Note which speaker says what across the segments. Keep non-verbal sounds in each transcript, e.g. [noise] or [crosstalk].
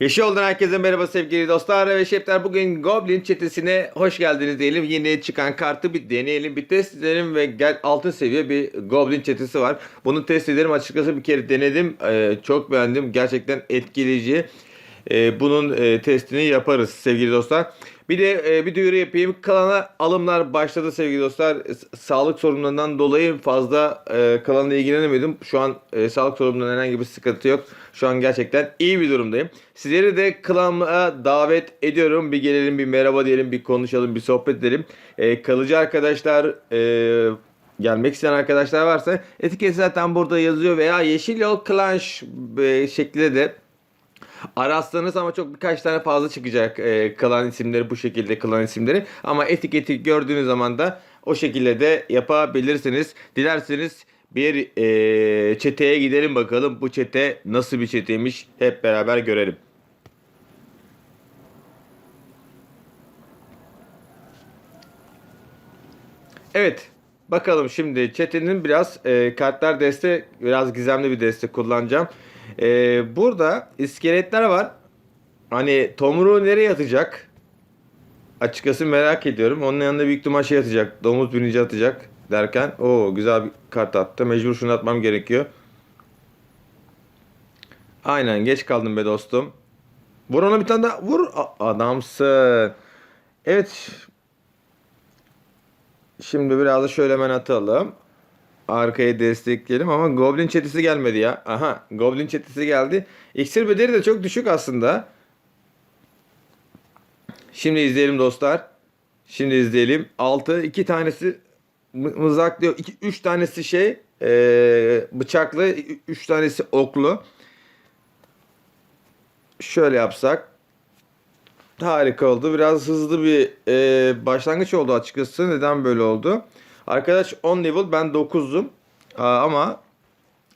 Speaker 1: Yeşilol'dan herkese merhaba sevgili dostlar ve şefler. Bugün Goblin çetesine hoş geldiniz diyelim. Yeni çıkan kartı bir deneyelim, bir test edelim ve gel altın seviye bir Goblin çetesi var. Bunu test edelim. Açıkçası bir kere denedim. Ee, çok beğendim. Gerçekten etkileyici. Ee, bunun e, testini yaparız sevgili dostlar. Bir de e, bir duyuru yapayım. Klana alımlar başladı sevgili dostlar. Sağlık sorunlarından dolayı fazla e, klanla ilgilenemiyordum. Şu an e, sağlık sorunundan herhangi bir sıkıntı yok. Şu an gerçekten iyi bir durumdayım. Sizleri de klanıma davet ediyorum. Bir gelelim bir merhaba diyelim, bir konuşalım, bir sohbet edelim. E, kalıcı arkadaşlar e, gelmek isteyen arkadaşlar varsa etiket zaten burada yazıyor veya Yeşil Yol Clash e, şeklinde de Ararsanız ama çok birkaç tane fazla çıkacak e, klan isimleri bu şekilde klan isimleri. Ama etiketi gördüğünüz zaman da o şekilde de yapabilirsiniz. Dilerseniz bir e, çeteye gidelim bakalım bu çete nasıl bir çeteymiş hep beraber görelim. Evet. Bakalım şimdi çetenin biraz e, kartlar deste biraz gizemli bir deste kullanacağım. E, burada iskeletler var. Hani Tomru nereye atacak? Açıkçası merak ediyorum. Onun yanında büyük ihtimal şey atacak. Domuz binici atacak derken. o güzel bir kart attı. Mecbur şunu atmam gerekiyor. Aynen geç kaldım be dostum. Vur ona bir tane daha. Vur. Adamsın. Evet Şimdi biraz da şöyle hemen atalım. Arkayı destekleyelim ama Goblin çetesi gelmedi ya. Aha Goblin çetesi geldi. İksir bedeli de çok düşük aslında. Şimdi izleyelim dostlar. Şimdi izleyelim. 6 iki tanesi mı- mızraklıyor. 2 3 tanesi şey eee, bıçaklı, 3 tanesi oklu. Şöyle yapsak. Harika oldu. Biraz hızlı bir e, başlangıç oldu açıkçası. Neden böyle oldu? Arkadaş 10 level ben 9'um. Aa, ama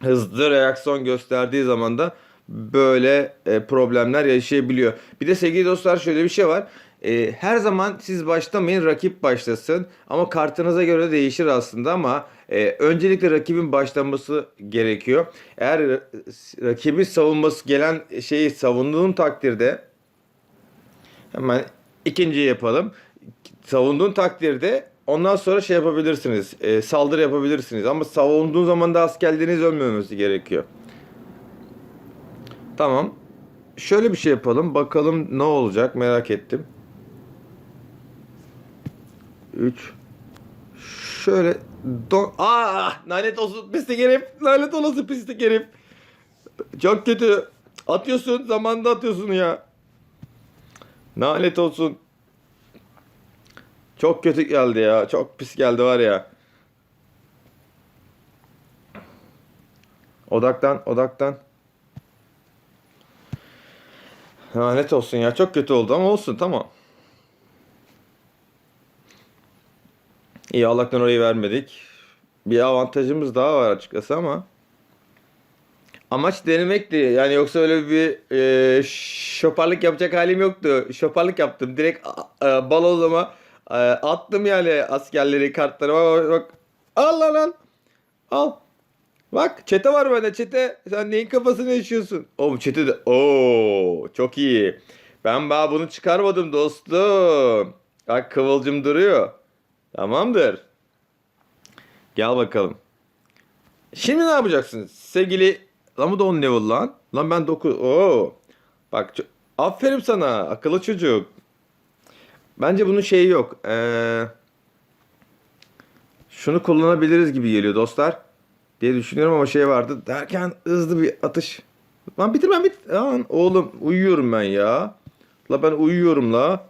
Speaker 1: hızlı reaksiyon gösterdiği zaman da böyle e, problemler yaşayabiliyor. Bir de sevgili dostlar şöyle bir şey var. E, her zaman siz başlamayın rakip başlasın. Ama kartınıza göre değişir aslında ama e, öncelikle rakibin başlaması gerekiyor. Eğer rakibin savunması gelen şeyi savunduğun takdirde Hemen ikinciyi yapalım. Savunduğun takdirde ondan sonra şey yapabilirsiniz. e, saldırı yapabilirsiniz. Ama savunduğun zaman da askerleriniz ölmemesi gerekiyor. Tamam. Şöyle bir şey yapalım. Bakalım ne olacak merak ettim. 3 Şöyle do Aa, lanet olsun pislik herif. Lanet olası pislik herif. Çok kötü. Atıyorsun zamanda atıyorsun ya. Lanet olsun. Çok kötü geldi ya. Çok pis geldi var ya. Odaktan, odaktan. Lanet olsun ya. Çok kötü oldu ama olsun tamam. İyi Allah'tan orayı vermedik. Bir avantajımız daha var açıkçası ama. Amaç denemekti. Yani yoksa öyle bir e, şoparlık yapacak halim yoktu. Şoparlık yaptım. Direkt e, balozlama e, attım yani askerleri kartlarıma. Bak. Al lan al. Al. Bak çete var bende çete. Sen neyin kafasını yaşıyorsun? Oğlum çete de. Oo çok iyi. Ben daha bunu çıkarmadım dostum. Bak kıvılcım duruyor. Tamamdır. Gel bakalım. Şimdi ne yapacaksınız? Sevgili Lan bu da 10 level lan. Lan ben 9. Oo. Bak aferin sana akıllı çocuk. Bence bunun şeyi yok. Ee, şunu kullanabiliriz gibi geliyor dostlar. Diye düşünüyorum ama şey vardı. Derken hızlı bir atış. Lan bitirmem bit. Lan oğlum uyuyorum ben ya. La ben uyuyorum la.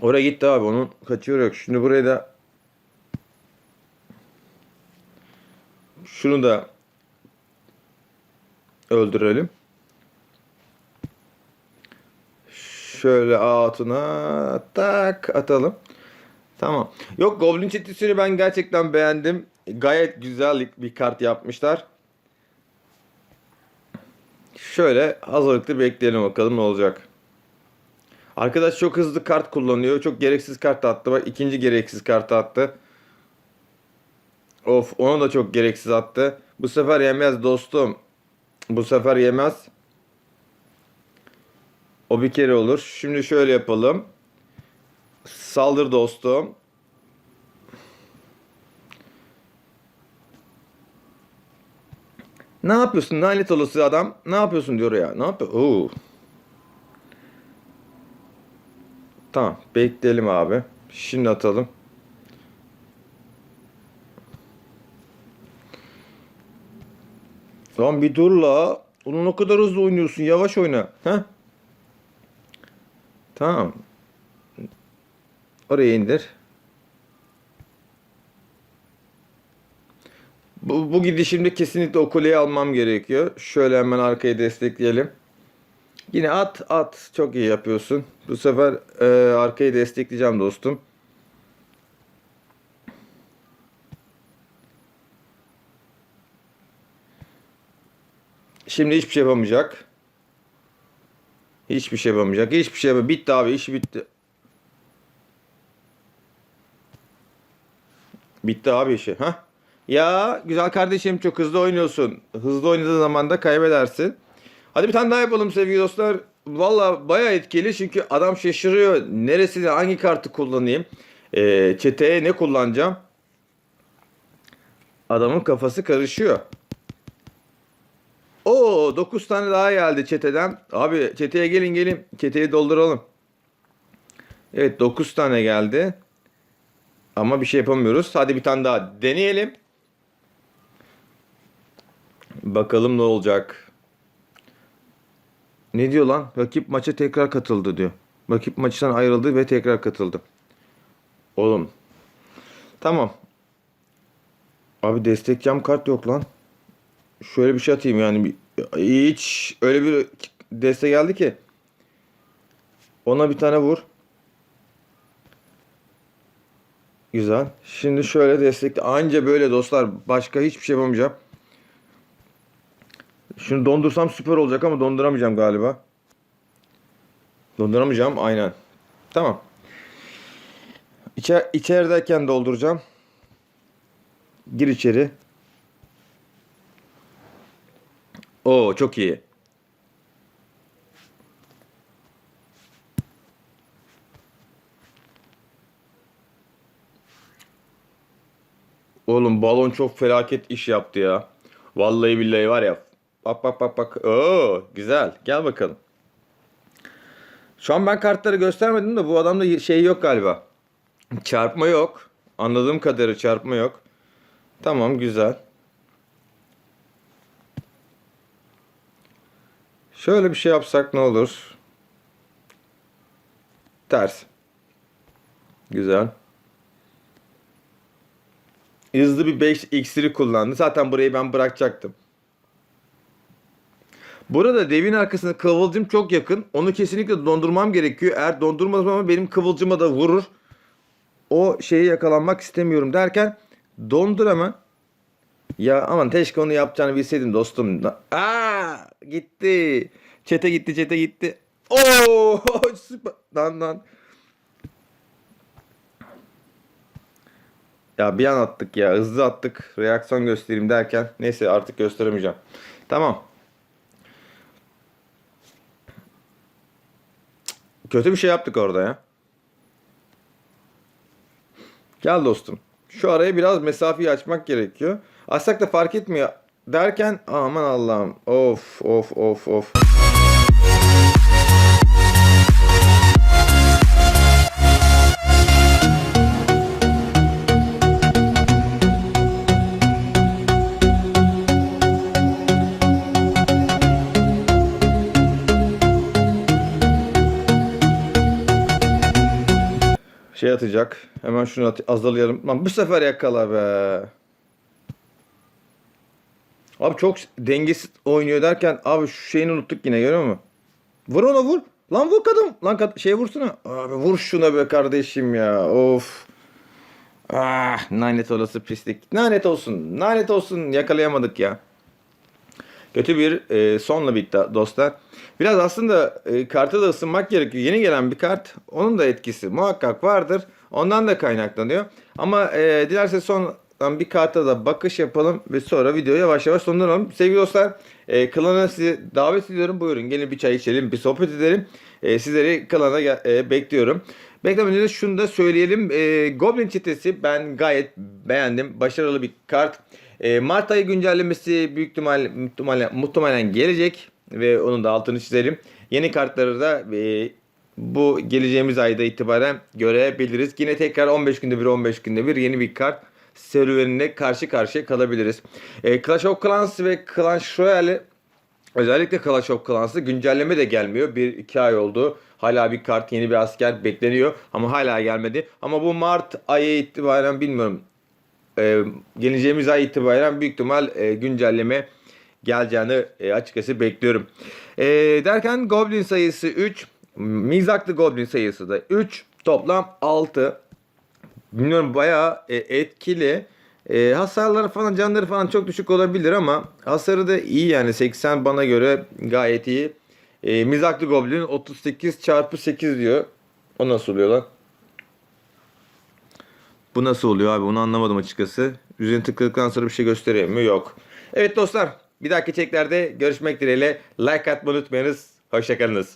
Speaker 1: Oraya gitti abi onun kaçıyor yok. Şimdi buraya da Şunu da öldürelim. Şöyle altına tak atalım. Tamam. Yok Goblin çetesini ben gerçekten beğendim. Gayet güzel bir kart yapmışlar. Şöyle hazırlıklı bekleyelim bakalım ne olacak. Arkadaş çok hızlı kart kullanıyor. Çok gereksiz kart attı. Bak ikinci gereksiz kart attı. Of onu da çok gereksiz attı. Bu sefer yemez dostum. Bu sefer yemez. O bir kere olur. Şimdi şöyle yapalım. Saldır dostum. Ne yapıyorsun lanet olası adam? Ne yapıyorsun diyor ya. Ne yapıyor? Oo. Tamam. Bekleyelim abi. Şimdi atalım. Lan bir dur la. Ulan o kadar hızlı oynuyorsun. Yavaş oyna. Heh. Tamam. Oraya indir. Bu, bu gidişimde kesinlikle o kuleyi almam gerekiyor. Şöyle hemen arkayı destekleyelim. Yine at at. Çok iyi yapıyorsun. Bu sefer e, arkayı destekleyeceğim dostum. Şimdi hiçbir şey yapamayacak. Hiçbir şey yapamayacak. Hiçbir şey yapamayacak. Bitti abi. iş bitti. Bitti abi işi. Ha? Ya güzel kardeşim çok hızlı oynuyorsun. Hızlı oynadığın zaman da kaybedersin. Hadi bir tane daha yapalım sevgili dostlar. Valla baya etkili çünkü adam şaşırıyor. Neresini hangi kartı kullanayım? Ee, çeteye ne kullanacağım? Adamın kafası karışıyor. Oo 9 tane daha geldi çeteden. Abi çeteye gelin gelin. Çeteyi dolduralım. Evet 9 tane geldi. Ama bir şey yapamıyoruz. Hadi bir tane daha deneyelim. Bakalım ne olacak. Ne diyor lan? Rakip maça tekrar katıldı diyor. Rakip maçtan ayrıldı ve tekrar katıldı. Oğlum. Tamam. Abi destek cam kart yok lan. Şöyle bir şey atayım yani. Hiç öyle bir destek geldi ki. Ona bir tane vur. Güzel. Şimdi şöyle destekle. Anca böyle dostlar. Başka hiçbir şey yapamayacağım. Şunu dondursam süper olacak ama donduramayacağım galiba. Donduramayacağım aynen. Tamam. İçer, içerideyken dolduracağım. Gir içeri. Oo çok iyi. Oğlum balon çok felaket iş yaptı ya. Vallahi billahi var ya. Bak bak bak bak. Oo güzel. Gel bakalım. Şu an ben kartları göstermedim de bu adamda şey yok galiba. Çarpma yok. Anladığım kadarı çarpma yok. Tamam güzel. Şöyle bir şey yapsak ne olur? Ters. Güzel. Hızlı bir 5 iksiri kullandı. Zaten burayı ben bırakacaktım. Burada devin arkasında kıvılcım çok yakın. Onu kesinlikle dondurmam gerekiyor. Eğer dondurmazsam ama benim kıvılcıma da vurur. O şeyi yakalanmak istemiyorum derken dondur hemen. Ya aman keşke onu yapacağını bilseydim dostum. Aa gitti. Çete gitti çete gitti. Oo [laughs] süper. Lan lan. Ya bir an attık ya. Hızlı attık. Reaksiyon göstereyim derken. Neyse artık gösteremeyeceğim. Tamam. Kötü bir şey yaptık orada ya. Gel dostum. Şu araya biraz mesafeyi açmak gerekiyor. Açsak da fark etmiyor derken aman Allah'ım. Of of of of. Şey atacak. Hemen şunu azalayalım. Lan bu sefer yakala be. Abi çok dengesiz oynuyor derken abi şu şeyini unuttuk yine görüyor musun? Vur ona vur. Lan vur kadın. Lan kad şey vursana. Abi vur şuna be kardeşim ya. Of. Ah lanet olası pislik. Lanet olsun. Lanet olsun yakalayamadık ya. Kötü bir e, sonla bitti dostlar. Biraz aslında e, karta da ısınmak gerekiyor. Yeni gelen bir kart. Onun da etkisi muhakkak vardır. Ondan da kaynaklanıyor. Ama e, dilerseniz son bir karta da bakış yapalım ve sonra videoyu yavaş yavaş sonlandıralım. Sevgili dostlar e, klana sizi davet ediyorum. Buyurun gelin bir çay içelim, bir sohbet edelim. E, sizleri klana e, bekliyorum. Beklemeden önce şunu da söyleyelim. E, Goblin çetesi ben gayet beğendim. Başarılı bir kart. E, Mart ayı güncellemesi büyük ihtimal, muhtemelen, muhtemelen gelecek ve onun da altını çizelim. Yeni kartları da e, bu geleceğimiz ayda itibaren görebiliriz. Yine tekrar 15 günde bir 15 günde bir yeni bir kart serüvenine karşı karşıya kalabiliriz. E, Clash of Clans ve Clash Royale özellikle Clash of Clans'ı güncelleme de gelmiyor. 1-2 ay oldu. Hala bir kart yeni bir asker bekleniyor ama hala gelmedi. Ama bu Mart ayı itibaren bilmiyorum. E, geleceğimiz ay itibaren büyük ihtimal e, güncelleme geleceğini e, açıkçası bekliyorum. E, derken Goblin sayısı 3. Mizaklı Goblin sayısı da 3. Toplam 6. Bilmiyorum bayağı e, etkili. E, hasarları falan canları falan çok düşük olabilir ama hasarı da iyi yani 80 bana göre gayet iyi. E, Mizaklı Goblin 38 çarpı 8 diyor. O nasıl oluyor lan? Bu nasıl oluyor abi onu anlamadım açıkçası. Üzerine tıkladıktan sonra bir şey gösteriyor mu? Yok. Evet dostlar bir dahaki çeklerde görüşmek dileğiyle like atmayı unutmayınız. Hoşçakalınız.